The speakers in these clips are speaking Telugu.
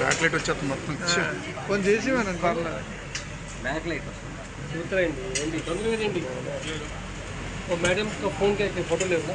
బ్యాక్ లైట్ వచ్చేస్తుంది మొత్తం. కొంచెం చేసి మనం పర్లేదు. బ్యాక్ లైట్ వస్తుంది చూస్తారండి ఏంటి? తొందరగా ఓ మేడం ఫోన్కి ఫోటో లేవు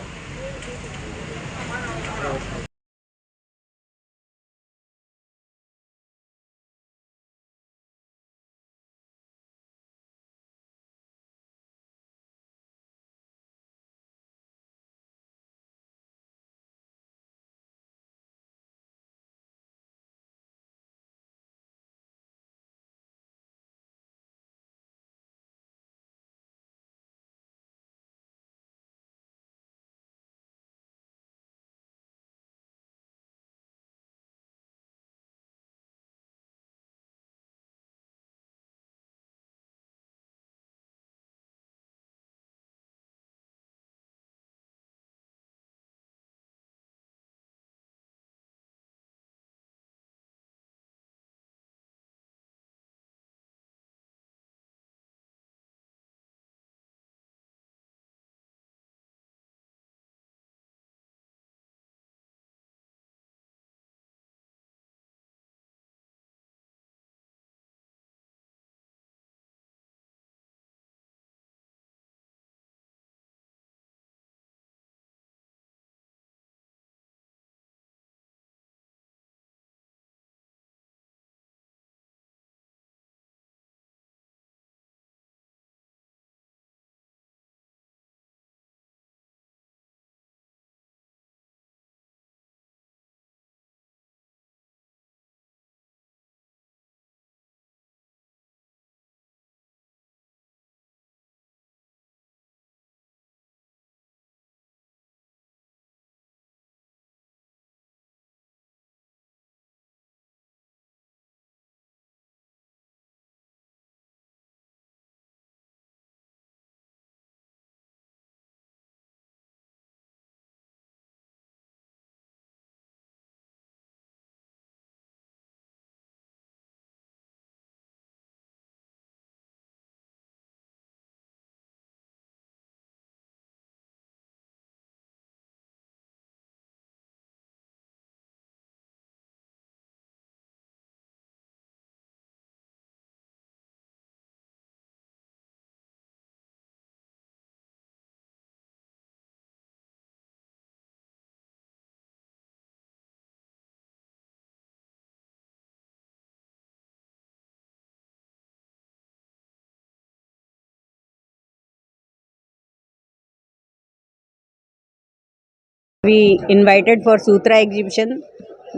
We invited for Sutra exhibition.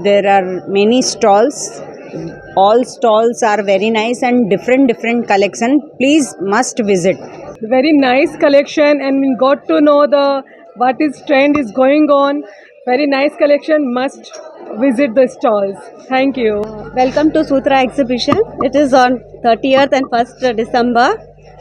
There are many stalls. All stalls are very nice and different different collection. Please must visit. very nice collection and we got to know the what is trend is going on very nice collection must visit the stalls thank you Welcome to Sutra exhibition. It is on 30th and 1st December.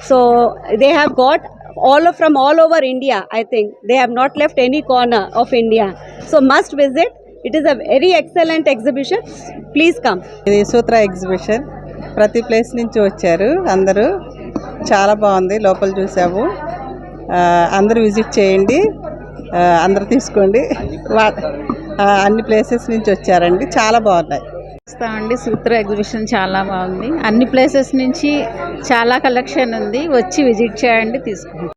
So they have got all of, from all over India. I think they have not left any corner of India. So must visit. It is a very excellent exhibition. Please come. ఇది సూత్ర ఎగ్జిబిషన్ ప్రతి ప్లేస్ నుంచి వచ్చారు అందరూ చాలా బాగుంది లోపల చూసాము ఆ, అందరూ విజిట్ చేయండి ఆ, అందరూ తీసుకోండి వా- ఆ, అన్ని ప్లేసెస్ నుంచి వచ్చారండి చాలా బాగున్నాయి అండి. సూత్ర ఎగ్జిబిషన్ చాలా బాగుంది. అన్ని ప్లేసెస్ నుంచి చాలా కలెక్షన్ ఉంది. వచ్చి విజిట్ చేయండి తీసుకోండి